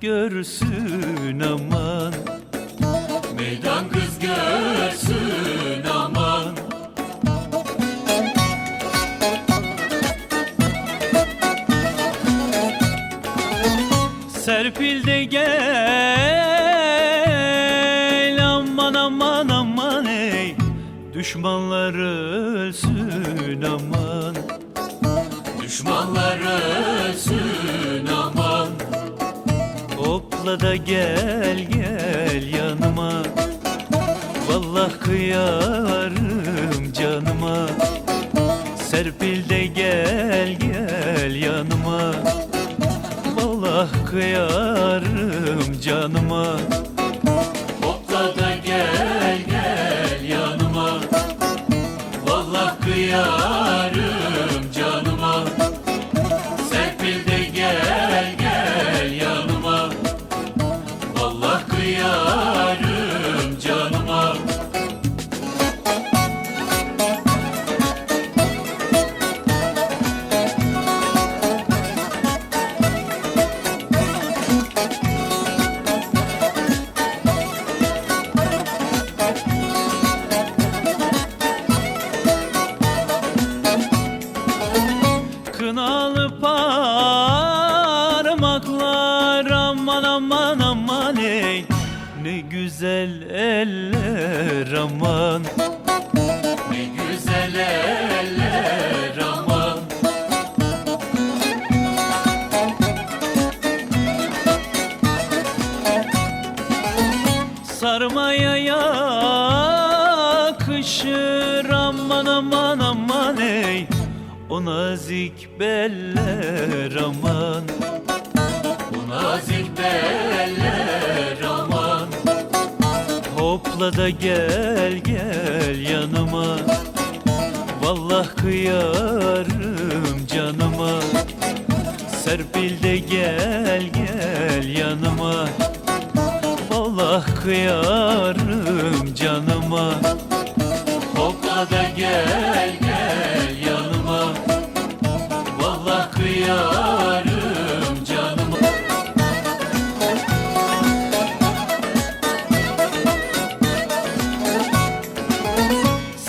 görsün aman. Meydan kız görsün aman. Serpil de gel aman aman aman ey. Düşmanlar ölsün aman. Düşmanlar ölsün aman Hopla da gel gel yanıma. Vallahi kıyarım canıma. Serpil de gel gel yanıma. Vallahi kıyarım canıma güzel eller aman. Ne güzel eller aman. Sarmaya yakışır aman aman aman ey. O nazik beller aman Hopla da gel gel yanıma. Vallahi kıyarım canıma. Serpil de gel gel yanıma. Vallahi kıyarım canıma. Hopla da gel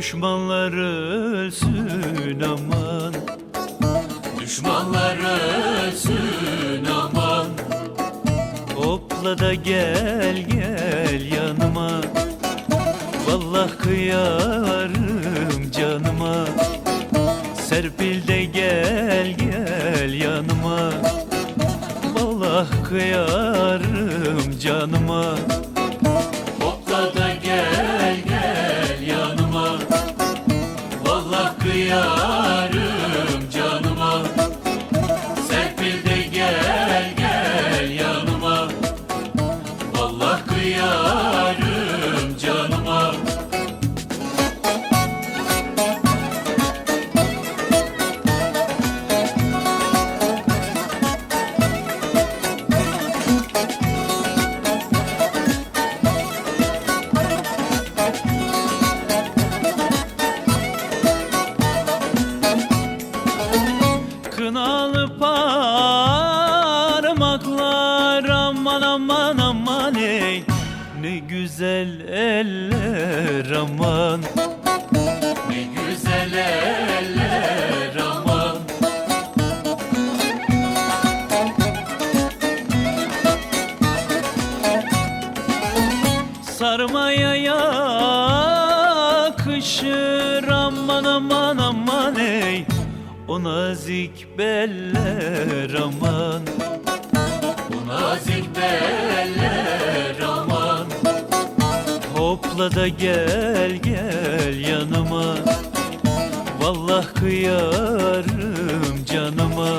Düşmanlar ölsün aman. Düşmanlar ölsün aman. Hopla da gel gel yanıma. Vallahi kıyarım canıma. Serpil de gel gel yanıma. Vallahi kıyarım canıma Hallelujah. Güzel eller aman. Ne güzel eller aman. Sarmaya yakışır aman aman aman ey. O nazik beller aman. Bu nazik beller aman Hopla da gel gel yanıma. Vallahi kıyarım canıma.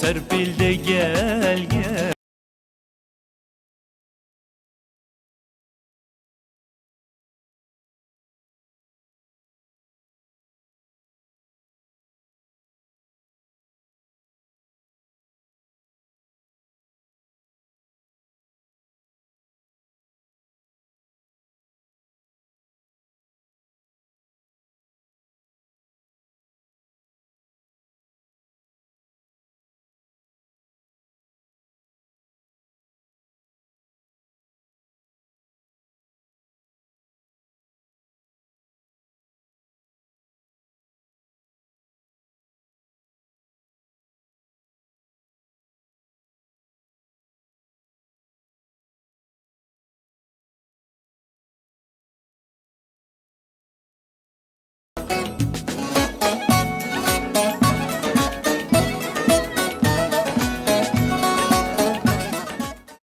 Serpil de gel gel